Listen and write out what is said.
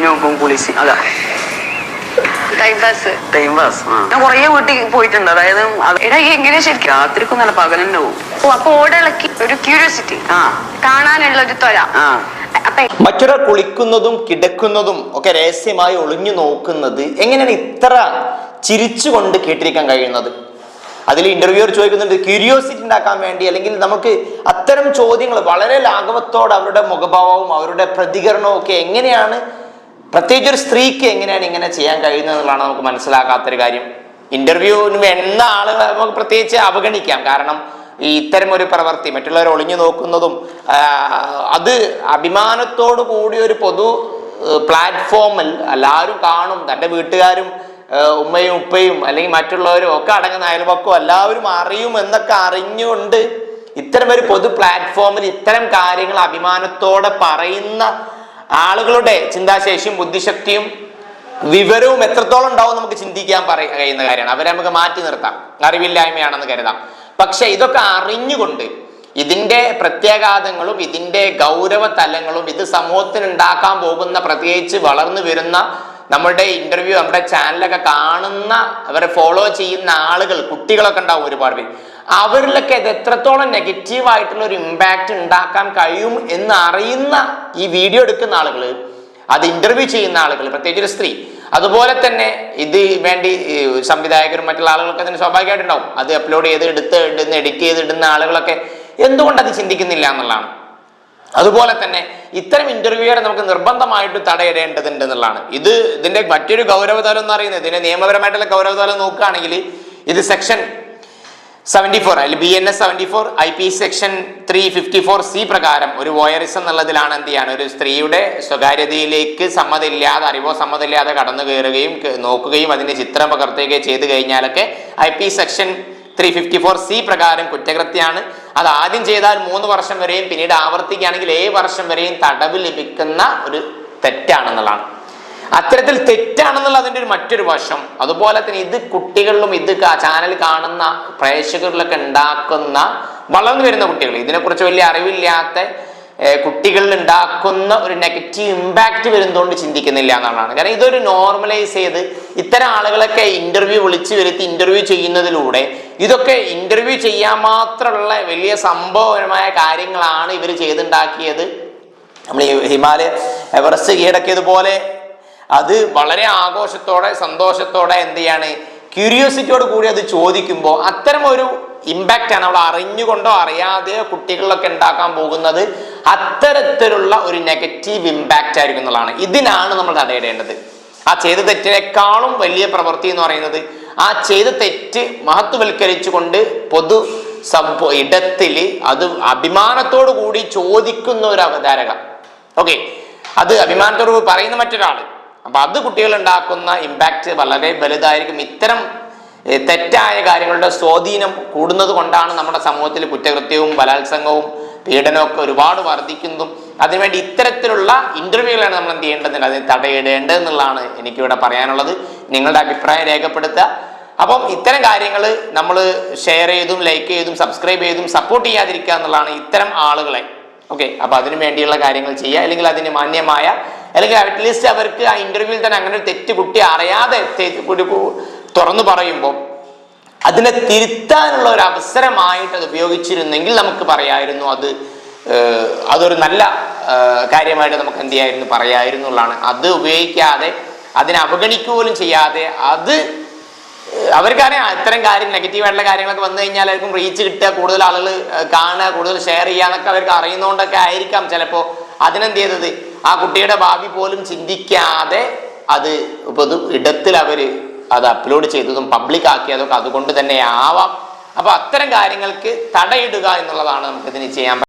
ഒളിഞ്ഞു നോക്കും കുളിച്ച്. അതാ. ടൈം പാസ് ടൈം പാസ് ഞാൻ കുറേ വീട്ടിൽ പോയിട്ടുണ്ട്. അതായത് എടാ എങ്ങനെയാ ശരിക്കും? രാത്രിക്കൊന്നല്ല പകൽ തന്നെ പോകും. ഓ അപ്പൊ ഓടിളക്കി ഒരു ക്യൂരിയോസിറ്റി ആ. കാണാനുള്ള ഒരു ത്വര. ആ. അപ്പൊ. മറ്റൊരാൾ കുളിക്കുന്നതും കിടക്കുന്നതും ഒക്കെ രഹസ്യമായി ഒളിഞ്ഞു നോക്കുന്നത് എങ്ങനെയാണ് ഇത്ര ചിരിച്ചുകൊണ്ട് കേട്ടിരിക്കാൻ കഴിയുന്നത്? അതിൽ ഇന്റർവ്യൂർ ചോദിക്കുന്നുണ്ട് ക്യൂരിയോസിറ്റി ഉണ്ടാക്കാൻ വേണ്ടി അല്ലെങ്കിൽ നമുക്ക് അത്തരം ചോദ്യങ്ങൾ വളരെ ലാഘവത്തോടെ അവരുടെ മുഖഭാവവും അവരുടെ പ്രതികരണവും ഒക്കെ എങ്ങനെയാണ് പ്രത്യേകിച്ച് ഒരു സ്ത്രീക്ക് എങ്ങനെയാണ് ഇങ്ങനെ ചെയ്യാൻ കഴിയുന്നത് എന്നുള്ളതാണ് നമുക്ക് മനസ്സിലാക്കാത്തൊരു കാര്യം. ഇന്റർവ്യൂവിന് വേണ്ട ആളുകളെ നമുക്ക് പ്രത്യേകിച്ച് അവഗണിക്കാം. കാരണം ഈ ഇത്തരം ഒരു പ്രവൃത്തി മറ്റുള്ളവർ ഒളിഞ്ഞു നോക്കുന്നതും അത് അഭിമാനത്തോടു കൂടിയ ഒരു പൊതു പ്ലാറ്റ്ഫോമിൽ എല്ലാവരും കാണും. തന്റെ വീട്ടുകാരും ഉമ്മയും ഉപ്പയും അല്ലെങ്കിൽ മറ്റുള്ളവരും ഒക്കെ അടങ്ങുന്ന അയൽപക്കവും എല്ലാവരും അറിയും എന്നൊക്കെ അറിഞ്ഞുകൊണ്ട് ഇത്തരം ഒരു പൊതു പ്ലാറ്റ്ഫോമിൽ ഇത്തരം കാര്യങ്ങൾ അഭിമാനത്തോടെ പറയുന്ന ആളുകളുടെ ചിന്താശേഷിയും ബുദ്ധിശക്തിയും വിവരവും എത്രത്തോളം ഉണ്ടാവും നമുക്ക് ചിന്തിക്കാൻ പറയ കഴിയുന്ന കാര്യമാണ്. അവരെ നമുക്ക് മാറ്റി നിർത്താം. അറിവില്ലായ്മയാണെന്ന് കരുതാം. പക്ഷെ ഇതൊക്കെ അറിഞ്ഞുകൊണ്ട് ഇതിന്റെ പ്രത്യാഘാതങ്ങളും ഇതിന്റെ ഗൗരവ തലങ്ങളും ഇത് സമൂഹത്തിന് ഉണ്ടാക്കാൻ പോകുന്ന പ്രത്യേകിച്ച് വളർന്നു വരുന്ന നമ്മുടെ ഇന്റർവ്യൂ നമ്മുടെ ചാനലൊക്കെ കാണുന്ന അവരെ ഫോളോ ചെയ്യുന്ന ആളുകൾ കുട്ടികളൊക്കെ ഉണ്ടാവും ഒരുപാട് പേര്. അവരിലൊക്കെ ഇത് എത്രത്തോളം നെഗറ്റീവ് ആയിട്ടുള്ള ഒരു ഇമ്പാക്റ്റ് ഉണ്ടാക്കാൻ കഴിയും എന്ന് അറിയുന്ന ഈ വീഡിയോ എടുക്കുന്ന ആളുകൾ അത് ഇന്റർവ്യൂ ചെയ്യുന്ന ആളുകൾ പ്രത്യേകിച്ച് ഒരു സ്ത്രീ. അതുപോലെ തന്നെ ഇത് വേണ്ടി സംവിധായകരും മറ്റുള്ള ആളുകളൊക്കെ അതിന് സ്വാഭാവികമായിട്ടുണ്ടാവും. അത് അപ്ലോഡ് ചെയ്ത് എടുത്ത് ഇടുന്ന എഡിറ്റ് ചെയ്ത് ഇടുന്ന ആളുകളൊക്കെ എന്തുകൊണ്ട് അത് ചിന്തിക്കുന്നില്ല എന്നുള്ളതാണ്. അതുപോലെ തന്നെ ഇത്തരം ഇന്റർവ്യൂവറെ നമുക്ക് നിർബന്ധമായിട്ട് തടയിടേണ്ടതുണ്ട് എന്നുള്ളതാണ്. ഇത് ഇതിന്റെ മറ്റൊരു ഗൗരവതലം എന്ന് പറയുന്നത് ഇതിന്റെ നിയമപരമായിട്ടുള്ള ഗൗരവതലം നോക്കുകയാണെങ്കിൽ ഇത് സെക്ഷൻ സെവന്റി ഫോർ അതിൽ B N S seventy four I P section three fifty four C പ്രകാരം ഒരു വോയറിസം എന്നുള്ളതിലാണ് എന്ത് ചെയ്യാണ് ഒരു സ്ത്രീയുടെ സ്വകാര്യതയിലേക്ക് സമ്മതമില്ലാതെ അറിവോ സമ്മതമില്ലാതെ കടന്നു കയറുകയും നോക്കുകയും അതിന്റെ ചിത്രം പകർത്തുകയും ചെയ്തു കഴിഞ്ഞാലൊക്കെ I P section three fifty four C പ്രകാരം കുറ്റകൃത്യമാണ് അത് ആദ്യം ചെയ്താൽ മൂന്ന് വർഷം വരെയും പിന്നീട് ആവർത്തിക്കുകയാണെങ്കിൽ ഏഴ് വർഷം വരെയും തടവ് ലഭിക്കുന്ന ഒരു തെറ്റാണെന്നുള്ളതാണ്. അത്തരത്തിൽ തെറ്റാണെന്നുള്ള അതിന്റെ ഒരു മറ്റൊരു വശം. അതുപോലെ തന്നെ ഇത് കുട്ടികളിലും ഇത് ചാനൽ കാണുന്ന പ്രേക്ഷകരിലൊക്കെ ഉണ്ടാക്കുന്ന വളർന്നു വരുന്ന കുട്ടികൾ. ഇതിനെക്കുറിച്ച് വലിയ അറിവില്ലാത്ത കുട്ടികളിൽ ഉണ്ടാക്കുന്ന ഒരു നെഗറ്റീവ് ഇമ്പാക്റ്റ് വരുന്നതുകൊണ്ട് ചിന്തിക്കുന്നില്ല എന്നുള്ളതാണ്. കാരണം ഇതൊരു നോർമലൈസ് ചെയ്ത് ഇത്തരം ആളുകളൊക്കെ ഇന്റർവ്യൂ വിളിച്ചു വരുത്തി ഇന്റർവ്യൂ ചെയ്യുന്നതിലൂടെ ഇതൊക്കെ ഇന്റർവ്യൂ ചെയ്യാൻ മാത്രമുള്ള വലിയ സംഭവപരമായ കാര്യങ്ങളാണ് ഇവർ ചെയ്തുണ്ടാക്കിയത്. നമ്മൾ ഹിമാലയ എവറസ്റ്റ് കീഴടക്കിയതുപോലെ അത് വളരെ ആഘോഷത്തോടെ സന്തോഷത്തോടെ എന്ത് ചെയ്യാണ്? ക്യൂരിയോസിറ്റിയോട് കൂടി അത് ചോദിക്കുമ്പോൾ അത്തരം ഒരു ഇമ്പാക്റ്റ് ആണ് അവൾ അറിഞ്ഞുകൊണ്ടോ അറിയാതെ കുട്ടികളിലൊക്കെ ഉണ്ടാക്കാൻ പോകുന്നത്. അത്തരത്തിലുള്ള ഒരു നെഗറ്റീവ് ഇമ്പാക്റ്റ് ആയിരിക്കും എന്നുള്ളതാണ്. ഇതിനാണ് നമ്മൾ തടയിടേണ്ടത്. ആ ചെയ്ത തെറ്റിനേക്കാളും വലിയ പ്രവൃത്തി എന്ന് പറയുന്നത് ആ ചെയ്ത തെറ്റ് മഹത്വവൽക്കരിച്ചുകൊണ്ട് പൊതു സംഭവ ഇടത്തിൽ അത് അഭിമാനത്തോടു കൂടി ചോദിക്കുന്ന ഒരു അവതാരക. ഓക്കെ അത് അഭിമാനത്തോടു കൂടി പറയുന്ന മറ്റൊരാൾ. അപ്പൊ അത് കുട്ടികൾ ഉണ്ടാക്കുന്ന ഇമ്പാക്റ്റ് വളരെ വലുതായിരിക്കും. ഇത്തരം തെറ്റായ കാര്യങ്ങളുടെ സ്വാധീനം കൂടുന്നത് കൊണ്ടാണ് നമ്മുടെ സമൂഹത്തിൽ കുറ്റകൃത്യവും ബലാത്സംഗവും പീഡനവും ഒക്കെ ഒരുപാട് വർദ്ധിക്കുന്നതും. അതിനുവേണ്ടി ഇത്തരത്തിലുള്ള ഇന്റർവ്യൂകളാണ് നമ്മൾ എന്ത് ചെയ്യേണ്ടത്? അതിന് തടയിടേണ്ടത് എന്നുള്ളതാണ് എനിക്കിവിടെ പറയാനുള്ളത്. നിങ്ങളുടെ അഭിപ്രായം രേഖപ്പെടുത്തുക. അപ്പം ഇത്തരം കാര്യങ്ങൾ നമ്മൾ ഷെയർ ചെയ്തും ലൈക്ക് ചെയ്തും സബ്സ്ക്രൈബ് ചെയ്തും സപ്പോർട്ട് ചെയ്യാതിരിക്കുക എന്നുള്ളതാണ് ഇത്തരം ആളുകളെ. ഓക്കെ അപ്പോൾ അതിനു വേണ്ടിയുള്ള കാര്യങ്ങൾ ചെയ്യുക. അല്ലെങ്കിൽ അതിന് മാന്യമായ അല്ലെങ്കിൽ അറ്റ്ലീസ്റ്റ് അവർക്ക് ആ ഇന്റർവ്യൂവിൽ തന്നെ അങ്ങനെ ഒരു തെറ്റ് കുട്ടി അറിയാതെ തുറന്നു പറയുമ്പോൾ അതിനെ തിരുത്താനുള്ള ഒരു അവസരമായിട്ട് അത് ഉപയോഗിച്ചിരുന്നെങ്കിൽ നമുക്ക് പറയായിരുന്നു അത് അതൊരു നല്ല കാര്യമായിട്ട് നമുക്ക് എന്ത് ചെയ്യായിരുന്നു പറയായിരുന്നു എന്നുള്ളതാണ്. അത് ഉപയോഗിക്കാതെ അതിനെ അവഗണിക്കുക പോലും ചെയ്യാതെ അത് അവർക്കറിയാം ഇത്തരം കാര്യം നെഗറ്റീവായിട്ടുള്ള കാര്യങ്ങളൊക്കെ വന്നു കഴിഞ്ഞാൽ അവർക്കും റീച്ച് കിട്ടുക കൂടുതൽ ആളുകൾ കാണുക കൂടുതൽ ഷെയർ ചെയ്യുക എന്നൊക്കെ അവർക്ക് അറിയുന്നതുകൊണ്ടൊക്കെ ആയിരിക്കാം ചിലപ്പോൾ. അതിനെന്ത് ചെയ്തത്? ആ കുട്ടിയുടെ ഭാവി പോലും ചിന്തിക്കാതെ അത് പൊതു ഇടത്തിൽ അവർ അത് അപ്ലോഡ് ചെയ്തതും പബ്ലിക് ആക്കിയതൊക്കെ അതുകൊണ്ട് തന്നെ ആവാം. അപ്പൊ അത്തരം കാര്യങ്ങൾക്ക് തടയിടുക എന്നുള്ളതാണ് നമുക്കിതിന് ചെയ്യാൻ